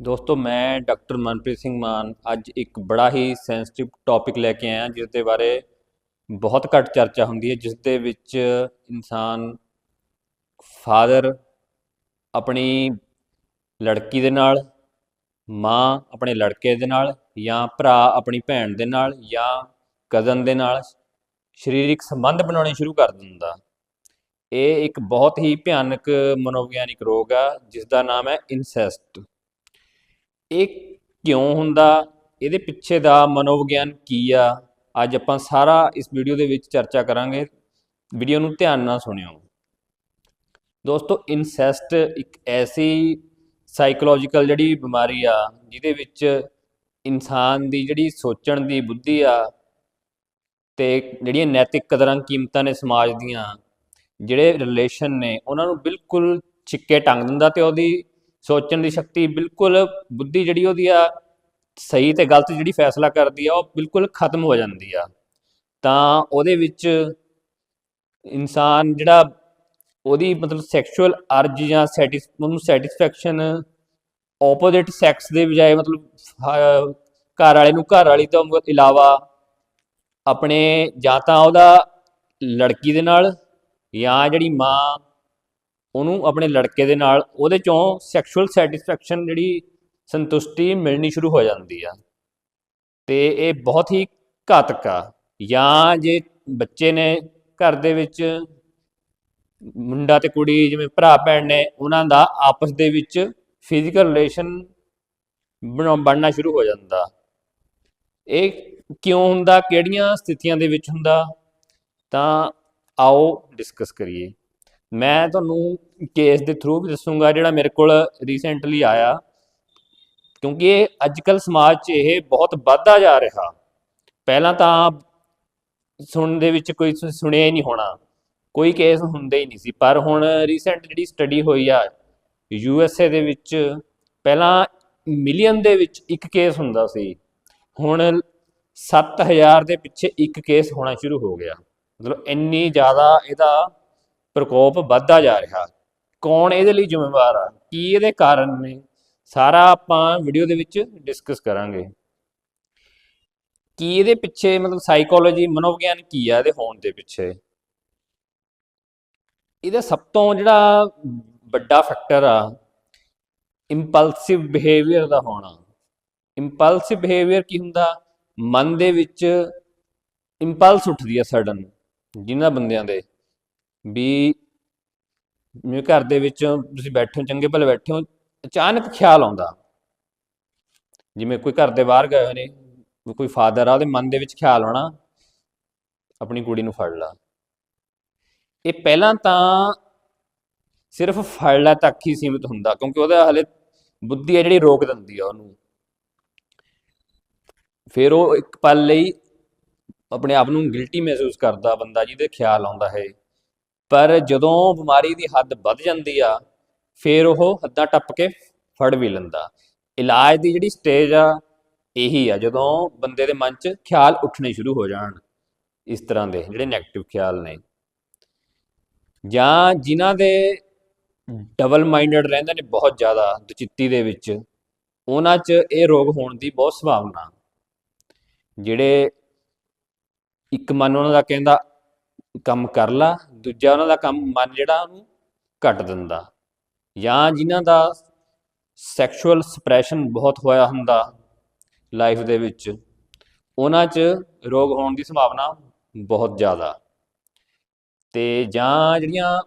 ਦੋਸਤੋ, ਮੈਂ ਡਾਕਟਰ ਮਨਪ੍ਰੀਤ ਸਿੰਘ ਮਾਨ ਅੱਜ ਇੱਕ ਬੜਾ ਹੀ ਸੈਂਸਿਟਿਵ ਟੌਪਿਕ ਲੈ ਕੇ ਆਇਆ ਜਿਸ ਦੇ ਬਾਰੇ ਬਹੁਤ ਘੱਟ ਚਰਚਾ ਹੁੰਦੀ ਹੈ ਜਿਸ ਦੇ ਵਿੱਚ ਇਨਸਾਨ ਫਾਦਰ ਆਪਣੀ ਲੜਕੀ ਦੇ ਨਾਲ, ਮਾਂ ਆਪਣੇ ਲੜਕੇ ਦੇ ਨਾਲ, ਜਾਂ ਭਰਾ ਆਪਣੀ ਭੈਣ ਦੇ ਨਾਲ, ਜਾਂ ਕਜ਼ਨ ਦੇ ਨਾਲ ਸਰੀਰਕ ਸੰਬੰਧ ਬਣਾਉਣੇ ਸ਼ੁਰੂ ਕਰ ਦਿੰਦਾ। ਇਹ ਇੱਕ ਬਹੁਤ ਹੀ ਭਿਆਨਕ ਮਨੋਵਿਗਿਆਨਿਕ ਰੋਗ ਆ ਜਿਸ ਦਾ ਨਾਮ ਹੈ ਇਨਸੈਸਟ ਇਹ ਕਿਉਂ ਹੁੰਦਾ? ਇਹਦੇ ਪਿੱਛੇ ਦਾ ਮਨੋਵਿਗਿਆਨ ਕੀ ਆ? ਅੱਜ ਆਪਾਂ ਸਾਰਾ ਇਸ ਵੀਡੀਓ ਦੇ ਵਿੱਚ ਚਰਚਾ ਕਰਾਂਗੇ। ਵੀਡੀਓ ਨੂੰ ਧਿਆਨ ਨਾਲ ਸੁਣਿਓ। ਦੋਸਤੋ ਇਨਸੈਸਟ ਇੱਕ ਐਸੀ ਸਾਈਕੋਲੋਜੀਕਲ ਜਿਹੜੀ ਬਿਮਾਰੀ ਆ, ਜਿਹਦੇ ਵਿੱਚ ਇਨਸਾਨ ਦੀ ਜਿਹੜੀ ਸੋਚਣ ਦੀ ਬੁੱਧੀ ਆ ਤੇ ਜਿਹੜੀਆਂ ਨੈਤਿਕ ਕਦਰਾਂ ਕੀਮਤਾਂ ਨੇ ਸਮਾਜ ਦੀਆਂ, ਜਿਹੜੇ ਰਿਲੇਸ਼ਨ ਨੇ, ਉਹਨਾਂ ਨੂੰ ਬਿਲਕੁਲ ਛਿੱਕੇ ਟੰਗ ਦਿੰਦਾ ਤੇ ਉਹਦੀ ਸੋਚਣ ਦੀ ਸ਼ਕਤੀ ਬਿਲਕੁਲ ਬੁੱਧੀ ਜਿਹੜੀ ਉਹਦੀ ਆ, ਸਹੀ ਤੇ ਗਲਤ ਜਿਹੜੀ ਫੈਸਲਾ ਕਰਦੀ ਆ, ਉਹ ਬਿਲਕੁਲ ਖਤਮ ਹੋ ਜਾਂਦੀ ਆ। ਤਾਂ ਉਹਦੇ ਵਿੱਚ ਇਨਸਾਨ ਜਿਹੜਾ ਉਹਦੀ ਮਤਲਬ ਸੈਕਸ਼ੂਅਲ ਅਰਜ ਜਾਂ ਸੈਟਿਸ ਉਹਨੂੰ ਸੈਟੀਸਫੈਕਸ਼ਨ ਆਪੋਜ਼ਿਟ ਸੈਕਸ ਦੇ ਬਜਾਏ ਮਤਲਬ ਘਰ ਵਾਲੇ ਨੂੰ ਘਰ ਵਾਲੀ ਤੋਂ ਇਲਾਵਾ ਆਪਣੇ ਜਾਂ ਤਾਂ ਉਹਦਾ ਲੜਕੀ ਦੇ ਨਾਲ ਜਾਂ ਜਿਹੜੀ ਮਾਂ ਉਹਨੂੰ ਆਪਣੇ ਲੜਕੇ ਦੇ ਨਾਲ, ਉਹਦੇ ਚੋਂ ਸੈਕਸ਼ੂਅਲ ਸੈਟੀਸਫੈਕਸ਼ਨ ਜਿਹੜੀ ਸੰਤੁਸ਼ਟੀ ਮਿਲਣੀ ਸ਼ੁਰੂ ਹੋ ਜਾਂਦੀ ਆ। ਤੇ ਇਹ ਬਹੁਤ ਹੀ ਘਾਤਕ ਆ। ਜਾਂ ਜੇ ਬੱਚੇ ਨੇ ਘਰ ਦੇ ਵਿੱਚ ਮੁੰਡਾ ਤੇ ਕੁੜੀ, ਜਿਵੇਂ ਭਰਾ ਭੈਣ ਨੇ, ਉਹਨਾਂ ਦਾ ਆਪਸ ਦੇ ਵਿੱਚ ਫਿਜ਼ੀਕਲ ਰਿਲੇਸ਼ਨ ਬਣਨਾ ਸ਼ੁਰੂ ਹੋ ਜਾਂਦਾ। ਇਹ ਕਿਉਂ ਹੁੰਦਾ? ਕਿਹੜੀਆਂ ਸਥਿਤੀਆਂ ਦੇ ਵਿੱਚ ਹੁੰਦਾ? ਤਾਂ ਆਓ ਡਿਸਕਸ ਕਰੀਏ। ਮੈਂ ਤੁਹਾਨੂੰ ਕੇਸ ਦੇ ਥਰੂ ਵੀ ਦੱਸੂਗਾ ਜਿਹੜਾ ਮੇਰੇ ਕੋਲ ਰੀਸੈਂਟਲੀ ਆਇਆ। ਕਿਉਂਕਿ ਇਹ ਅੱਜਕੱਲ ਸਮਾਜ 'ਚ ਇਹ ਬਹੁਤ ਵੱਧਦਾ ਜਾ ਰਿਹਾ। ਪਹਿਲਾਂ ਤਾਂ ਸੁਣਨ ਦੇ ਵਿੱਚ ਕੋਈ ਸੁਣਿਆ ਹੀ ਨਹੀਂ ਹੋਣਾ। ਕੋਈ ਕੇਸ ਹੁੰਦੇ ਹੀ ਨਹੀਂ ਸੀ। ਪਰ ਹੁਣ ਰੀਸੈਂਟ ਜਿਹੜੀ ਸਟੱਡੀ ਹੋਈ ਆ ਯੂ ਐਸ ਏ ਦੇ ਵਿੱਚ ਪਹਿਲਾਂ ਮਿਲੀਅਨ ਦੇ ਵਿੱਚ ਇੱਕ ਕੇਸ ਹੁੰਦਾ ਸੀ। ਹੁਣ 7000 ਦੇ ਪਿੱਛੇ ਇੱਕ ਕੇਸ ਹੋਣਾ ਸ਼ੁਰੂ ਹੋ ਗਿਆ। ਮਤਲਬ ਇੰਨੀ ਜ਼ਿਆਦਾ ਇਹਦਾ ਪ੍ਰਕੋਪ ਵੱਧਦਾ ਜਾ ਰਿਹਾ। ਕੌਣ ਇਹਦੇ ਲਈ ਜ਼ਿੰਮੇਵਾਰ ਆ? ਕੀ ਇਹਦੇ ਕਾਰਨ ਨੇ? ਸਾਰਾ ਆਪਾਂ ਵੀਡੀਓ ਦੇ ਵਿੱਚ ਡਿਸਕਸ ਕਰਾਂਗੇ। ਕੀ ਇਹਦੇ ਪਿੱਛੇ ਮਤਲਬ ਸਾਈਕੋਲੋਜੀ ਮਨੋਵਿਗਿਆਨ ਕੀ ਆ ਇਹਦੇ ਹੋਣ ਦੇ ਪਿੱਛੇ? ਇਹਦਾ ਸਭ ਤੋਂ ਜਿਹੜਾ ਵੱਡਾ ਫੈਕਟਰ ਆ ਇੰਪਲਸਿਵ ਬਿਹੇਵੀਅਰ ਦਾ ਹੋਣਾ। ਇੰਪਲਸਿਵ ਬਿਹੇਵੀਅਰ ਕੀ ਹੁੰਦਾ? ਮਨ ਦੇ ਵਿੱਚ ਇੰਪਲਸ ਉੱਠਦੀ ਆ ਸਡਨ ਜਿਨ੍ਹਾਂ ਬੰਦਿਆਂ ਦੇ। ਵੀ ਜਿਵੇਂ ਘਰ ਦੇ ਵਿੱਚ ਤੁਸੀਂ ਬੈਠੇ ਹੋ, ਚੰਗੇ ਭਲੇ ਬੈਠੇ ਹੋ, ਅਚਾਨਕ ਖਿਆਲ ਆਉਂਦਾ। ਜਿਵੇਂ ਕੋਈ ਘਰ ਦੇ ਬਾਹਰ ਗਏ ਹੋਏ ਨੇ ਕੋਈ ਫਾਦਰ ਆ, ਉਹਦੇ ਮਨ ਦੇ ਵਿੱਚ ਖਿਆਲ ਆਉਣਾ, ਆਪਣੀ ਕੁੜੀ ਨੂੰ ਫੜ ਲਾ। ਇਹ ਪਹਿਲਾਂ ਤਾਂ ਸਿਰਫ ਫੜ ਲੈ ਤੱਕ ਹੀ ਸੀਮਿਤ ਹੁੰਦਾ, ਕਿਉਂਕਿ ਉਹਦਾ ਹਲੇ ਬੁੱਧੀ ਹੈ ਜਿਹੜੀ ਰੋਕ ਦਿੰਦੀ ਆ ਉਹਨੂੰ। ਫਿਰ ਉਹ ਇੱਕ ਪਲ ਲਈ ਆਪਣੇ ਆਪ ਨੂੰ ਗਿਲਟੀ ਮਹਿਸੂਸ ਕਰਦਾ, ਬੰਦਾ ਜਿਹਦੇ ਖਿਆਲ ਆਉਂਦਾ ਹੈ। ਪਰ ਜਦੋਂ ਬਿਮਾਰੀ ਦੀ ਹੱਦ ਵੱਧ ਜਾਂਦੀ ਆ, ਫਿਰ ਉਹ ਹੱਦਾਂ ਟੱਪ ਕੇ ਫੜ ਵੀ ਲੈਂਦਾ। ਇਲਾਜ ਦੀ ਜਿਹੜੀ ਸਟੇਜ ਆ, ਇਹੀ ਆ, ਜਦੋਂ ਬੰਦੇ ਦੇ ਮਨ 'ਚ ਖਿਆਲ ਉੱਠਣੇ ਸ਼ੁਰੂ ਹੋ ਜਾਣ, ਇਸ ਤਰ੍ਹਾਂ ਦੇ ਜਿਹੜੇ 네ਗੇਟਿਵ ਖਿਆਲ ਨੇ। ਜਾਂ ਜਿਨ੍ਹਾਂ ਦੇ ਡਬਲ ਮਾਈਂਡਡ ਰਹਿੰਦੇ ਨੇ ਬਹੁਤ ਜ਼ਿਆਦਾ, ਦੁਚਿੱਤੀ ਦੇ ਵਿੱਚ, ਉਹਨਾਂ 'ਚ ਇਹ ਰੋਗ ਹੋਣ ਦੀ ਬਹੁਤ ਸੰਭਾਵਨਾ। ਜਿਹੜੇ ਇੱਕ ਮਨ ਉਹਨਾਂ ਦਾ ਕਹਿੰਦਾ ਕੰਮ ਕਰ ਲਾ, ਦੂਜਾ ਉਹਨਾਂ ਦਾ ਕੰਮ ਮਨ ਜਿਹੜਾ ਉਹਨੂੰ ਕੱਟ ਦਿੰਦਾ। ਜਾਂ ਜਿਨ੍ਹਾਂ ਦਾ ਸੈਕਸ਼ੂਅਲ ਸਪਰੈਸ਼ਨ ਬਹੁਤ ਹੋਇਆ ਹੁੰਦਾ ਲਾਈਫ ਦੇ ਵਿੱਚ, ਉਹਨਾਂ 'ਚ ਰੋਗ ਹੋਣ ਦੀ ਸੰਭਾਵਨਾ ਬਹੁਤ ਜ਼ਿਆਦਾ। ਤੇ ਜਾਂ ਜਿਹੜੀਆਂ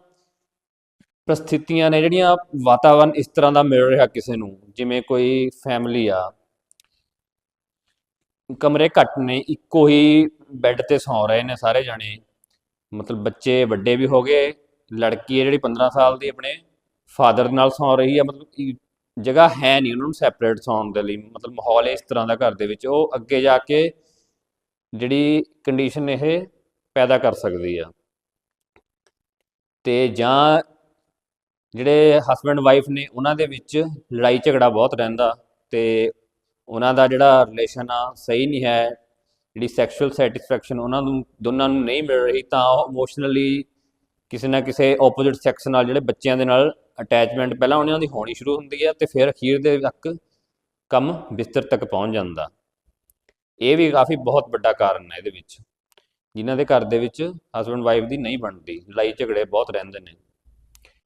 ਪ੍ਰਸਥਿਤੀਆਂ ਨੇ, ਜਿਹੜੀਆਂ ਵਾਤਾਵਰਨ ਇਸ ਤਰ੍ਹਾਂ ਦਾ ਮਿਲ ਰਿਹਾ ਕਿਸੇ ਨੂੰ, ਜਿਵੇਂ ਕੋਈ ਫੈਮਿਲੀ ਆ, ਕਮਰੇ ਘੱਟ ਨੇ, ਇੱਕੋ ਹੀ ਬੈੱਡ ਤੇ ਸੌਂ ਰਹੇ ਨੇ ਸਾਰੇ ਜਣੇ। ਮਤਲਬ ਬੱਚੇ ਵੱਡੇ ਵੀ ਹੋ ਗਏ, ਲੜਕੀ ਹੈ ਜਿਹੜੀ 15 ਸਾਲ ਦੀ ਆਪਣੇ ਫਾਦਰ ਨਾਲ ਸੌਂ ਰਹੀ ਆ ਮਤਲਬ ਜਗ੍ਹਾ ਹੈ ਨਹੀਂ ਉਹਨਾਂ ਨੂੰ ਸੈਪਰੇਟ ਸੌਣ ਦੇ ਲਈ, ਮਤਲਬ ਮਾਹੌਲ ਇਸ ਤਰ੍ਹਾਂ ਦਾ ਘਰ ਦੇ ਵਿੱਚ, ਉਹ ਅੱਗੇ ਜਾ ਕੇ ਜਿਹੜੀ ਕੰਡੀਸ਼ਨ ਇਹ ਪੈਦਾ ਕਰ ਸਕਦੀ ਆ। ਤੇ ਜਾਂ ਜਿਹੜੇ ਹਸਬੰਡ ਵਾਈਫ ਨੇ ਉਹਨਾਂ ਦੇ ਵਿੱਚ ਲੜਾਈ ਝਗੜਾ ਬਹੁਤ ਰਹਿੰਦਾ ਤੇ ਉਹਨਾਂ ਦਾ ਜਿਹੜਾ ਰਿਲੇਸ਼ਨ ਆ ਸਹੀ ਨਹੀਂ ਹੈ ਜਿਹੜੀ ਸੈਕਸ਼ੂਅਲ ਸੈਟੀਸਫੈਕਸ਼ਨ ਉਹਨਾਂ ਨੂੰ, ਦੋਨਾਂ ਨੂੰ ਨਹੀਂ ਮਿਲ ਰਹੀ, ਤਾਂ ਉਹ ਇਮੋਸ਼ਨਲੀ ਕਿਸੇ ਨਾ ਕਿਸੇ ਆਪੋਜ਼ਿਟ ਸੈਕਸ ਨਾਲ ਜਿਹੜੇ ਬੱਚਿਆਂ ਦੇ ਨਾਲ ਅਟੈਚਮੈਂਟ ਪਹਿਲਾਂ ਉਹਨਾਂ ਦੀ ਹੋਣੀ ਸ਼ੁਰੂ ਹੁੰਦੀ ਹੈ ਤੇ ਫਿਰ ਅਖੀਰ ਦੇ ਤੱਕ ਕੰਮ ਬਿਸਤਰ ਤੱਕ ਪਹੁੰਚ ਜਾਂਦਾ। ਇਹ ਵੀ ਕਾਫੀ ਬਹੁਤ ਵੱਡਾ ਕਾਰਨ ਹੈ ਇਹਦੇ ਵਿੱਚ, ਜਿਨ੍ਹਾਂ ਦੇ ਘਰ ਦੇ ਵਿੱਚ ਹਸਬੰਡ ਵਾਈਫ ਦੀ ਨਹੀਂ ਬਣਦੀ, ਲੜਾਈ ਝਗੜੇ ਬਹੁਤ ਰਹਿੰਦੇ ਨੇ।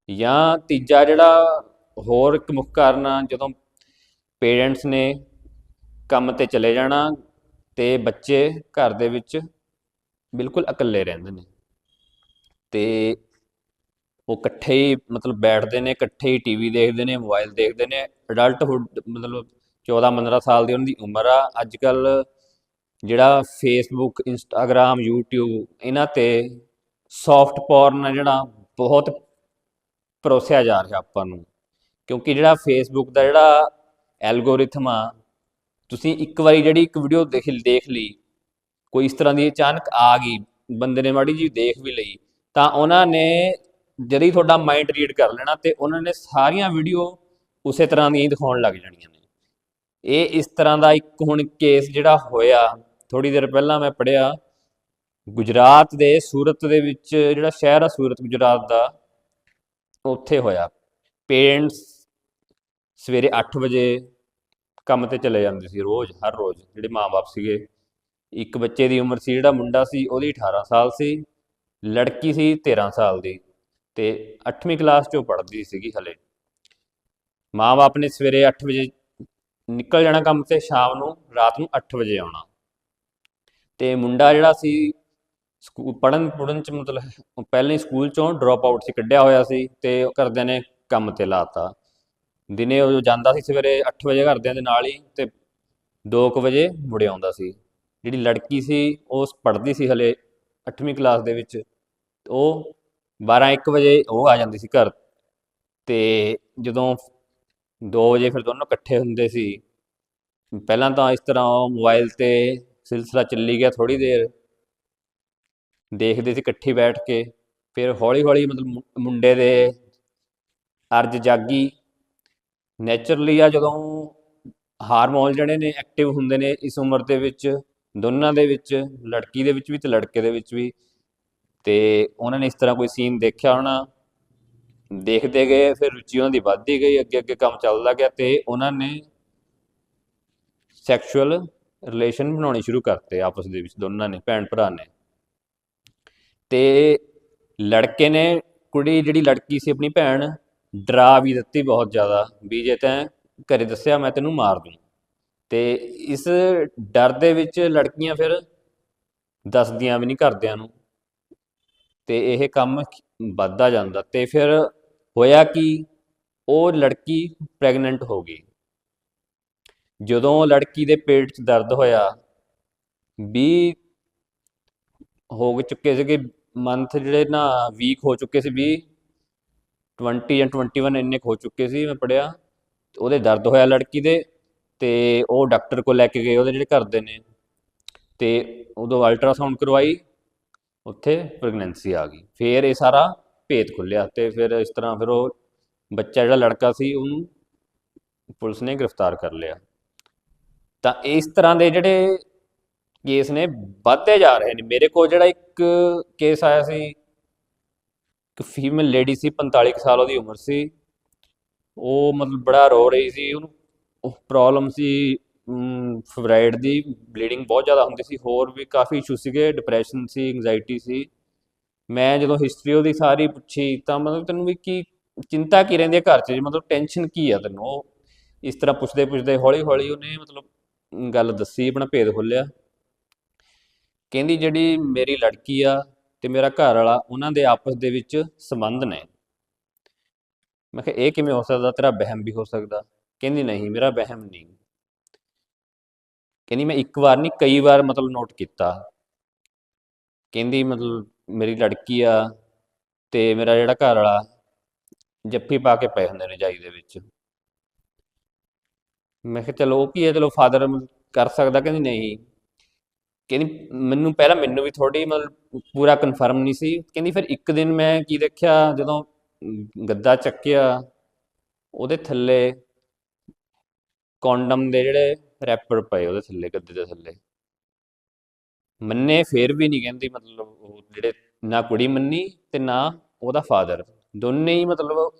ਜਾਂ ਤੀਜਾ ਜਿਹੜਾ ਹੋਰ ਇੱਕ ਮੁੱਖ ਕਾਰਨ ਆ, ਜਦੋਂ ਪੇਰੈਂਟਸ ਨੇ ਕੰਮ ਤੇ ਚਲੇ ਜਾਣਾ ਤੇ ਬੱਚੇ ਘਰ ਦੇ ਵਿੱਚ ਬਿਲਕੁਲ ਇਕੱਲੇ ਰਹਿੰਦੇ ਨੇ। ਤੇ ਉਹ ਇਕੱਠੇ ਹੀ ਮਤਲਬ ਬੈਠਦੇ ਨੇ, ਇਕੱਠੇ ਹੀ ਟੀਵੀ ਦੇਖਦੇ ਨੇ ਮੋਬਾਈਲ ਦੇਖਦੇ ਨੇ। ਅਡਲਟਹੁੱਡ ਮਤਲਬ 14 15 ਸਾਲ ਦੀ ਉਹਨਾਂ ਦੀ ਉਮਰ ਆ। ਅੱਜ ਕੱਲ ਜਿਹੜਾ ਫੇਸਬੁੱਕ ਇੰਸਟਾਗ੍ਰam YouTube, ਇਹਨਾਂ ਤੇ ਸੌਫਟ ਪੋਰਨ ਆ ਜਿਹੜਾ ਬਹੁਤ ਪਰੋਸਿਆ ਜਾ ਰਿਹਾ ਆਪਾਂ ਨੂੰ। ਕਿਉਂਕਿ ਜਿਹੜਾ ਫੇਸਬੁੱਕ ਦਾ ਜਿਹੜਾ ਐਲਗੋਰਿਥਮ ਆ ਤੁਸੀਂ ਇੱਕ ਵਾਰੀ ਜਿਹੜੀ ਇੱਕ ਵੀਡੀਓ ਦੇਖ ਦੇਖ ਲਈ, ਕੋਈ ਇਸ ਤਰ੍ਹਾਂ ਦੀ ਅਚਾਨਕ ਆ ਗਈ, ਬੰਦੇ ਨੇ ਮਾੜੀ ਜੀ ਦੇਖ ਵੀ ਲਈ, ਤਾਂ ਉਹਨਾਂ ਨੇ ਜਦੀ ਤੁਹਾਡਾ ਮਾਈਂਡ ਰੀਡ ਕਰ ਲੈਣਾ ਤੇ ਉਹਨਾਂ ਨੇ ਸਾਰੀਆਂ ਵੀਡੀਓ ਉਸੇ ਤਰ੍ਹਾਂ ਦੀਆਂ ਦਿਖਾਉਣ ਲੱਗ ਜਾਣੀਆਂ ਨੇ। ਇਹ ਇਸ ਤਰ੍ਹਾਂ ਦਾ ਇੱਕ ਹੁਣ ਕੇਸ ਜਿਹੜਾ ਹੋਇਆ ਥੋੜੀ ਦੇਰ ਪਹਿਲਾਂ ਮੈਂ ਪੜਿਆ ਗੁਜਰਾਤ ਦੇ ਸੂਰਤ ਦੇ ਵਿੱਚ ਜਿਹੜਾ ਸ਼ਹਿਰ ਆ ਸੂਰਤ ਗੁਜਰਾਤ ਦਾ, ਉੱਥੇ ਹੋਇਆ। ਪੇਰੈਂਟਸ ਸਵੇਰੇ 8 ਵਜੇ ਕੰਮ ਤੇ ਚਲੇ ਜਾਂਦੇ ਸੀ ਰੋਜ਼, ਹਰ ਰੋਜ਼, ਜਿਹੜੇ ਮਾਪੇ ਸੀਗੇ। ਇੱਕ ਬੱਚੇ ਦੀ ਉਮਰ ਸੀ, ਜਿਹੜਾ ਮੁੰਡਾ ਸੀ, ਉਹਦੀ 18 ਸਾਲ ਸੀ, ਲੜਕੀ ਸੀ 13 ਸਾਲ ਦੀ ਤੇ 8ਵੀਂ ਕਲਾਸ 'ਚੋਂ ਪੜ੍ਹਦੀ ਸੀਗੀ ਹਲੇ। ਮਾਪੇ ਨੇ ਸਵੇਰੇ 8 ਵਜੇ ਨਿਕਲ ਜਾਣਾ ਕੰਮ ਤੇ, ਸ਼ਾਮ ਨੂੰ, ਰਾਤ ਨੂੰ 8 ਵਜੇ ਆਉਣਾ। ਤੇ ਮੁੰਡਾ ਜਿਹੜਾ ਸੀ ਸਕੂਲ ਪੜਨ ਪੜਨ ਚ ਮਤਲਬ ਪਹਿਲਾਂ ਹੀ ਸਕੂਲ ਚੋਂ ਡ੍ਰੌਪ ਆਊਟ ਸੀ, ਕੱਢਿਆ ਹੋਇਆ ਸੀ ਤੇ ਉਹ ਘਰਦਿਆਂ ਨੇ ਕੰਮ ਤੇ ਲਾਤਾ ਦਿਨੇ ਉਹ ਜਾਂਦਾ ਸੀ ਸਵੇਰੇ 8 ਵਜੇ ਘਰਦਿਆਂ ਦੇ ਨਾਲ ਹੀ ਤੇ 2 ਵਜੇ ਮੁੜ ਆਉਂਦਾ ਸੀ। ਜਿਹੜੀ ਲੜਕੀ ਸੀ, ਉਹ ਪੜ੍ਹਦੀ ਸੀ ਹਲੇ 8ਵੀਂ ਕਲਾਸ ਦੇ ਵਿੱਚ ਉਹ 12 1 ਵਜੇ ਉਹ ਆ ਜਾਂਦੀ ਸੀ ਘਰ। ਤੇ ਜਦੋਂ 2 ਵਜੇ ਫਿਰ ਦੋਨੋਂ ਇਕੱਠੇ ਹੁੰਦੇ ਸੀ, ਪਹਿਲਾਂ ਤਾਂ ਇਸ ਤਰ੍ਹਾਂ ਉਹ ਮੋਬਾਈਲ ਤੇ ਸਿਲਸਿਲਾ ਚੱਲੀ ਗਿਆ ਥੋੜੀ ਦੇਰ, ਦੇਖਦੇ ਸੀ ਇਕੱਠੀ ਬੈਠ ਕੇ, ਫਿਰ ਹੌਲੀ ਹੌਲੀ ਮਤਲਬ ਮੁੰਡੇ ਦੇ ਅਰਜ ਜਾਗੀ ਨੇਚਰਲੀ ਆ ਜਦੋਂ ਹਾਰਮੋਨ ਜਿਹੜੇ ਨੇ ਐਕਟਿਵ ਹੁੰਦੇ ਨੇ, ਇਸ ਉਮਰ ਦੇ ਵਿੱਚ, ਦੋਨਾਂ ਦੇ ਵਿੱਚ, ਲੜਕੀ ਦੇ ਵਿੱਚ ਵੀ ਤੇ ਲੜਕੇ ਦੇ ਵਿੱਚ ਵੀ। ਤੇ ਉਹਨਾਂ ਨੇ ਇਸ ਤਰ੍ਹਾਂ ਕੋਈ ਸੀਨ ਦੇਖਿਆ ਹੋਣਾ? ਦੇਖਦੇ ਗਏ, ਫਿਰ ਰੁਚੀ ਉਹਨਾਂ ਦੀ ਵੱਧਦੀ ਗਈ ਅੱਗੇ ਅੱਗੇ ਕੰਮ ਚੱਲਦਾ ਗਿਆ ਤੇ ਉਹਨਾਂ ਨੇ ਸੈਕਸ਼ੂਅਲ ਰਿਲੇਸ਼ਨ ਬਣਾਉਣੇ ਸ਼ੁਰੂ ਕਰਤੇ ਆਪਸ ਦੇ ਵਿੱਚ, ਦੋਨਾਂ ਨੇ ਭੈਣ ਭਰਾ ਨੇ। ਤੇ ਲੜਕੇ ਨੇ, ਕੁੜੀ ਜਿਹੜੀ ਲੜਕੀ ਸੀ ਆਪਣੀ ਭੈਣ ਡਰਾ ਵੀ ਦਿੱਤੀ ਬਹੁਤ ਜ਼ਿਆਦਾ ਵੀ ਜੇ ਤੈਂ ਘਰੇ ਦੱਸਿਆ ਮੈਂ ਤੈਨੂੰ ਮਾਰ ਦੂੰ। ਤੇ ਇਸ ਡਰ ਦੇ ਵਿੱਚ ਲੜਕੀਆਂ ਫਿਰ ਦੱਸਦੀਆਂ ਵੀ ਨਹੀਂ ਘਰਦਿਆਂ ਨੂੰ। ਤੇ ਇਹ ਕੰਮ ਵੱਧਦਾ ਜਾਂਦਾ। ਤੇ ਫਿਰ ਹੋਇਆ ਕਿ, ਉਹ ਲੜਕੀ ਪ੍ਰੈਗਨੈਂਟ ਹੋ ਗਈ। ਜਦੋਂ ਲੜਕੀ ਦੇ ਪੇਟ 'ਚ ਦਰਦ ਹੋਇਆ 20 ਹੋ ਚੁੱਕੇ ਸੀਗੇ, ਮੰਥ ਜਿਹੜੇ ਨਾ ਵੀਕ ਹੋ ਚੁੱਕੇ ਸੀ 20 20 ਜਾਂ 21 ਇੰਨੇ ਕੁ ਹੋ ਚੁੱਕੇ ਸੀ ਮੈਂ ਪੜਿਆ ਉਹਦੇ ਦਰਦ ਹੋਇਆ ਲੜਕੀ ਦੇ ਤੇ ਉਹ ਡਾਕਟਰ ਕੋਲ ਲੈ ਕੇ ਗਏ, ਉਹਦੇ ਜਿਹੜੇ ਘਰ ਦੇ ਨੇ। ਤੇ ਉਦੋਂ ਅਲਟਰਾਸਾਊਂਡ ਕਰਵਾਈ, ਉੱਥੇ ਪ੍ਰੈਗਨੈਂਸੀ ਆ ਗਈ। ਫਿਰ ਇਹ ਸਾਰਾ ਭੇਤ ਖੁੱਲਿਆ ਤੇ ਫਿਰ ਇਸ ਤਰ੍ਹਾਂ ਫਿਰ ਉਹ ਬੱਚਾ ਜਿਹੜਾ ਲੜਕਾ ਸੀ, ਉਹਨੂੰ ਪੁਲਿਸ ਨੇ ਗ੍ਰਿਫਤਾਰ ਕਰ ਲਿਆ। ਤਾਂ ਇਸ ਤਰ੍ਹਾਂ ਦੇ ਜਿਹੜੇ ਕੇਸ ਨੇ, ਵੱਧਦੇ ਜਾ ਰਹੇ ਨੇ। ਮੇਰੇ ਕੋਲ ਜਿਹੜਾ ਇੱਕ ਕੇਸ ਆਇਆ ਸੀ ਇੱਕ ਫੀਮੇਲ ਲੇਡੀ ਸੀ 45 ਕੁ ਸਾਲ ਉਹਦੀ ਉਮਰ ਸੀ। ਉਹ ਮਤਲਬ ਬੜਾ ਰੋ ਰਹੀ ਸੀ, ਉਹਨੂੰ ਪ੍ਰੋਬਲਮ ਸੀ ਫੈਬਰਾਇਡ ਦੀ ਬਲੀਡਿੰਗ ਬਹੁਤ ਜ਼ਿਆਦਾ ਹੁੰਦੀ ਸੀ। ਹੋਰ ਵੀ ਕਾਫੀ ਇਸ਼ੂ ਸੀਗੇ ਡਿਪਰੈਸ਼ਨ ਸੀ ਐਂਗਜ਼ਾਇਟੀ ਸੀ। ਮੈਂ ਜਦੋਂ ਹਿਸਟਰੀ ਉਹਦੀ ਸਾਰੀ ਪੁੱਛੀ ਤਾਂ ਮਤਲਬ ਤੈਨੂੰ ਵੀ ਕੀ ਚਿੰਤਾ ਕੀ ਰਹਿੰਦੀ ਹੈ ਘਰ 'ਚ? ਮਤਲਬ ਟੈਨਸ਼ਨ ਕੀ ਆ ਤੈਨੂੰ? ਉਹ ਇਸ ਤਰ੍ਹਾਂ ਪੁੱਛਦੇ ਪੁੱਛਦੇ ਹੌਲੀ ਹੌਲੀ ਉਹਨੇ ਮਤਲਬ ਗੱਲ ਦੱਸੀ, ਆਪਣਾ ਭੇਦ ਖੋਲ੍ਹਿਆ। ਕਹਿੰਦੀ ਜਿਹੜੀ ਮੇਰੀ ਲੜਕੀ ਆ ਤੇ ਮੇਰਾ ਘਰ ਵਾਲਾ ਉਹਨਾਂ ਦੇ ਆਪਸ ਦੇ ਵਿੱਚ ਸੰਬੰਧ ਨੇ। ਮੈਂ ਕਿਹਾ, ਇਹ ਕਿਵੇਂ ਹੋ ਸਕਦਾ? ਤੇਰਾ ਵਹਿਮ ਵੀ ਹੋ ਸਕਦਾ। ਕਹਿੰਦੀ, ਨਹੀਂ, ਮੇਰਾ ਵਹਿਮ ਨਹੀਂ। ਕਹਿੰਦੀ, ਮੈਂ ਇੱਕ ਵਾਰ ਨਹੀਂ, ਕਈ ਵਾਰ ਮਤਲਬ ਨੋਟ ਕੀਤਾ। ਕਹਿੰਦੀ, ਮਤਲਬ ਮੇਰੀ ਲੜਕੀ ਆ ਤੇ ਮੇਰਾ ਜਿਹੜਾ ਘਰ ਵਾਲਾ ਜੱਫੀ ਪਾ ਕੇ ਪਏ ਹੁੰਦੇ ਨੇ ਜਾਈ ਦੇ ਵਿੱਚ। ਮੈਂ ਕਿਹਾ, ਚਲੋ, ਉਹ ਕੀ ਹੈ? ਚਲੋ ਫਾਦਰ ਕਰ ਸਕਦਾ? ਕਹਿੰਦੀ, ਨਹੀਂ। ਕਹਿੰਦੀ ਮੈਨੂੰ ਪਹਿਲਾਂ ਮੈਨੂੰ ਵੀ ਥੋੜੀ ਮਤਲਬ ਪੂਰਾ ਕਨਫਰਮ ਨਹੀਂ ਸੀ। ਕਹਿੰਦੀ ਫਿਰ ਇੱਕ ਦਿਨ ਮੈਂ ਕੀ ਦੇਖਿਆ, ਜਦੋਂ ਗੱਦਾ ਚੱਕਿਆ ਉਹਦੇ ਥੱਲੇ ਕੌਂਡਮ ਦੇ ਜਿਹੜੇ ਰੈਪਰ ਪਏ ਉਹਦੇ ਥੱਲੇ, ਗੱਦੇ ਦੇ ਥੱਲੇ। ਮੰਨੇ ਫੇਰ ਵੀ ਨਹੀਂ ਕਹਿੰਦੀ ਮਤਲਬ ਉਹ ਜਿਹੜੇ ਨਾ ਕੁੜੀ ਮੰਨੀ ਤੇ ਨਾ ਉਹਦਾ ਫਾਦਰ ਦੋਨੇ ਹੀ ਮਤਲਬ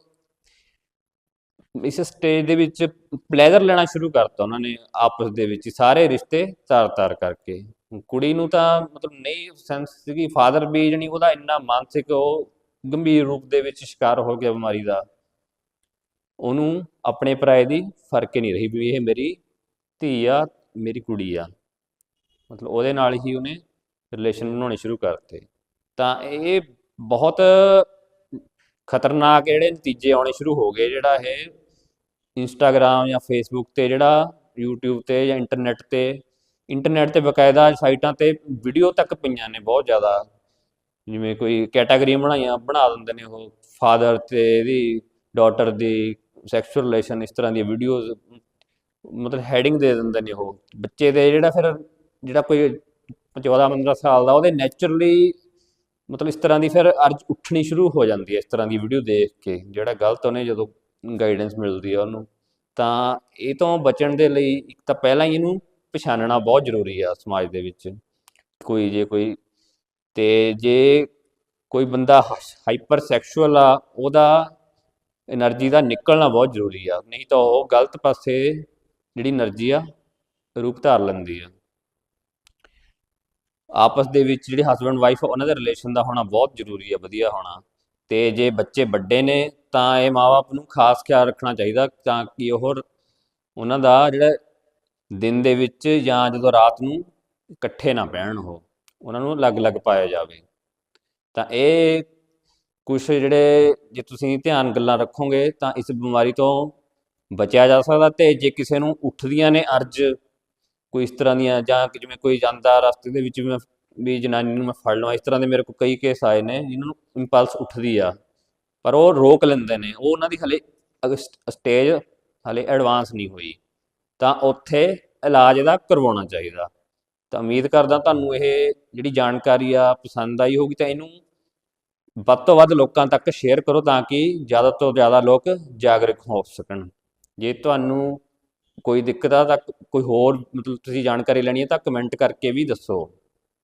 ਇਸ ਸਟੇਜ ਦੇ ਵਿੱਚ ਪਲੇਜ਼ਰ ਲੈਣਾ ਸ਼ੁਰੂ ਕਰਤਾ ਉਹਨਾਂ ਨੇ ਆਪਸ ਦੇ ਵਿੱਚ, ਸਾਰੇ ਰਿਸ਼ਤੇ ਤਾਰ-ਤਾਰ ਕਰਕੇ। ਕੁੜੀ ਨੂੰ ਤਾਂ ਮਤਲਬ ਨਹੀਂ ਸੈਂਸ ਸੀਗੀ। ਫਾਦਰ ਵੀ ਜਣੀ ਉਹਦਾ ਇੰਨਾ ਮਾਨਸਿਕ ਉਹ ਗੰਭੀਰ ਰੂਪ ਦੇ ਵਿੱਚ ਸ਼ਿਕਾਰ ਹੋ ਗਿਆ ਬਿਮਾਰੀ ਦਾ। ਉਹਨੂੰ ਆਪਣੇ ਪਰਾਏ ਦੀ ਫ਼ਰਕ ਹੀ ਨਹੀਂ ਰਹੀ ਵੀ ਇਹ ਮੇਰੀ ਧੀ ਆ, ਮੇਰੀ ਕੁੜੀ ਆ। ਮਤਲਬ ਉਹਦੇ ਨਾਲ ਹੀ ਉਹਨੇ ਰਿਲੇਸ਼ਨ ਬਣਾਉਣੇ ਸ਼ੁਰੂ ਕਰਤੇ। ਤਾਂ ਇਹ ਬਹੁਤ ਖਤਰਨਾਕ ਜਿਹੜੇ ਨਤੀਜੇ ਆਉਣੇ ਸ਼ੁਰੂ ਹੋ ਗਏ, ਜਿਹੜਾ ਇਹ ਇੰਸਟਾਗ੍ਰam ਜਾਂ ਫੇਸਬੁੱਕ ਤੇ, ਜਿਹੜਾ YouTube ਤੇ ਜਾਂ ਇੰਟਰਨੈਟ ਤੇ ਇੰਟਰਨੈਟ ਤੇ ਬਕਾਇਦਾ ਸਾਈਟਾਂ ਤੇ ਵੀਡੀਓ ਤੱਕ ਪਈਆਂ ਨੇ, ਬਹੁਤ ਜ਼ਿਆਦਾ। ਜਿਵੇਂ ਕੋਈ ਕੈਟਾਗਰੀ ਬਣਾਈਆਂ, ਬਣਾ ਦਿੰਦੇ ਨੇ ਉਹ। ਫਾਦਰ ਤੇ ਇਹਦੀ ਡਾਟਰ ਦੀ ਸੈਕਸ਼ੂਅਲ ਰਿਲੇਸ਼ਨ ਇਸ ਤਰ੍ਹਾਂ ਦੀਆਂ ਵੀਡੀਓਜ਼ ਮਤਲਬ ਹੈਡਿੰਗ ਦੇ ਦਿੰਦੇ ਨੇ ਉਹ। ਬੱਚੇ ਦੇ ਜਿਹੜਾ ਫਿਰ, ਜਿਹੜਾ ਕੋਈ 14 15 ਸਾਲ ਦਾ, ਉਹਦੇ ਨੇਚਰਲੀ ਮਤਲਬ ਇਸ ਤਰ੍ਹਾਂ ਦੀ ਫਿਰ ਅਰਜ ਉੱਠਣੀ ਸ਼ੁਰੂ ਹੋ ਜਾਂਦੀ ਹੈ, ਇਸ ਤਰ੍ਹਾਂ ਦੀ ਵੀਡੀਓ ਦੇਖ ਕੇ। ਜਿਹੜਾ ਗਲਤ ਉਹਨੇ ਜਦੋਂ ਗਾਈਡੈਂਸ ਮਿਲਦੀ ਹੈ ਉਹਨੂੰ। ਤਾਂ ਇਹ ਤੋਂ ਬਚਣ ਦੇ ਲਈ ਇੱਕ ਤਾਂ ਪਹਿਲਾਂ ਹੀ ਇਹਨੂੰ ਪਛਾਣਨਾ ਬਹੁਤ ਜ਼ਰੂਰੀ ਆ ਸਮਾਜ ਦੇ ਵਿੱਚ। ਕੋਈ ਜੇ ਕੋਈ, ਤੇ ਜੇ ਕੋਈ ਬੰਦਾ ਹਾਈਪਰ ਸੈਕਸ਼ੂਅਲ ਆ, ਉਹਦਾ એનર્ਜੀ ਦਾ ਨਿਕਲਣਾ ਬਹੁਤ ਜ਼ਰੂਰੀ ਆ। ਨਹੀਂ ਤਾਂ ਉਹ ਗਲਤ ਪਾਸੇ ਜਿਹੜੀ એનર્ਜੀ ਆ, ਰੂਪ ਧਾਰ ਲੈਂਦੀ ਆ। ਆਪਸ ਦੇ ਵਿੱਚ ਜਿਹੜੇ ਹਸਬੰਡ ਵਾਈਫ ਉਹਨਾਂ ਦੇ ਰਿਲੇਸ਼ਨ ਦਾ ਹੋਣਾ ਬਹੁਤ ਜ਼ਰੂਰੀ ਆ, ਵਧੀਆ ਹੋਣਾ। ਤੇ ਜੇ ਬੱਚੇ ਵੱਡੇ ਨੇ, ਤਾਂ ਇਹ ਮਾਪੇ ਨੂੰ ਖਾਸ ਖਿਆਲ ਰੱਖਣਾ ਚਾਹੀਦਾ, ਤਾਂ ਕਿ ਉਹ ਉਹਨਾਂ ਦਾ ਜਿਹੜਾ ਦਿਨ ਦੇ ਵਿੱਚ ਜਾਂ ਜਦੋਂ ਰਾਤ ਨੂੰ ਇਕੱਠੇ ਨਾ ਬਹਿਣ ਉਹ, ਉਹਨਾਂ ਨੂੰ ਅਲੱਗ-ਅਲੱਗ ਪਾਇਆ ਜਾਵੇ। ਤਾਂ ਇਹ ਕੁਝ ਜਿਹੜੇ ਜੇ ਤੁਸੀਂ ਧਿਆਨ ਗੱਲਾਂ ਰੱਖੋਗੇ ਤਾਂ ਇਸ ਬਿਮਾਰੀ ਤੋਂ ਬਚਿਆ ਜਾ ਸਕਦਾ ਤੇ ਜੇ ਕਿਸੇ ਨੂੰ ਉੱਠਦੀਆਂ ਨੇ ਅਰਜ ਕੋਈ ਇਸ ਤਰ੍ਹਾਂ ਦੀਆਂ ਜਾਂ ਜਿਵੇਂ ਕੋਈ ਜਾਂਦਾ ਰਸਤੇ ਦੇ ਵਿੱਚ ਮੈਂ ਵੀ ਜਨਾਨੀ ਨੂੰ ਮੈਂ ਫੜ ਲਵਾਂ, ਇਸ ਤਰ੍ਹਾਂ ਦੇ ਮੇਰੇ ਕੋਲ ਕਈ ਕੇਸ ਆਏ ਨੇ ਜਿਨ੍ਹਾਂ ਨੂੰ ਇੰਪਲਸ ਉੱਠਦੀ ਆ, ਪਰ ਉਹ ਰੋਕ ਲੈਂਦੇ ਨੇ, ਉਹ ਉਹਨਾਂ ਦੀ ਹਲੇ ਸਟੇਜ ਹਲੇ ਐਡਵਾਂਸ ਨਹੀਂ ਹੋਈ। ਤਾਂ ਉੱਥੇ ਇਲਾਜ ਇਹਦਾ ਕਰਵਾਉਣਾ ਚਾਹੀਦਾ। ਤਾਂ ਉਮੀਦ ਕਰਦਾ ਤੁਹਾਨੂੰ ਇਹ ਜਿਹੜੀ ਜਾਣਕਾਰੀ ਆ, ਪਸੰਦ ਆਈ ਹੋਊਗੀ ਤਾਂ ਇਹਨੂੰ ਵੱਧ ਤੋਂ ਵੱਧ ਲੋਕਾਂ ਤੱਕ ਸ਼ੇਅਰ ਕਰੋ ਤਾਂ ਕਿ ਜ਼ਿਆਦਾ ਤੋਂ ਜ਼ਿਆਦਾ ਲੋਕ ਜਾਗਰੂਕ ਹੋ ਸਕਣ। ਜੇ ਤੁਹਾਨੂੰ ਕੋਈ ਦਿੱਕਤ ਆ ਤਾਂ ਕੋਈ ਹੋਰ ਮਤਲਬ ਤੁਸੀਂ ਜਾਣਕਾਰੀ ਲੈਣੀ ਹੈ ਤਾਂ ਕਮੈਂਟ ਕਰਕੇ ਵੀ ਦੱਸੋ।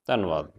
ਧੰਨਵਾਦ।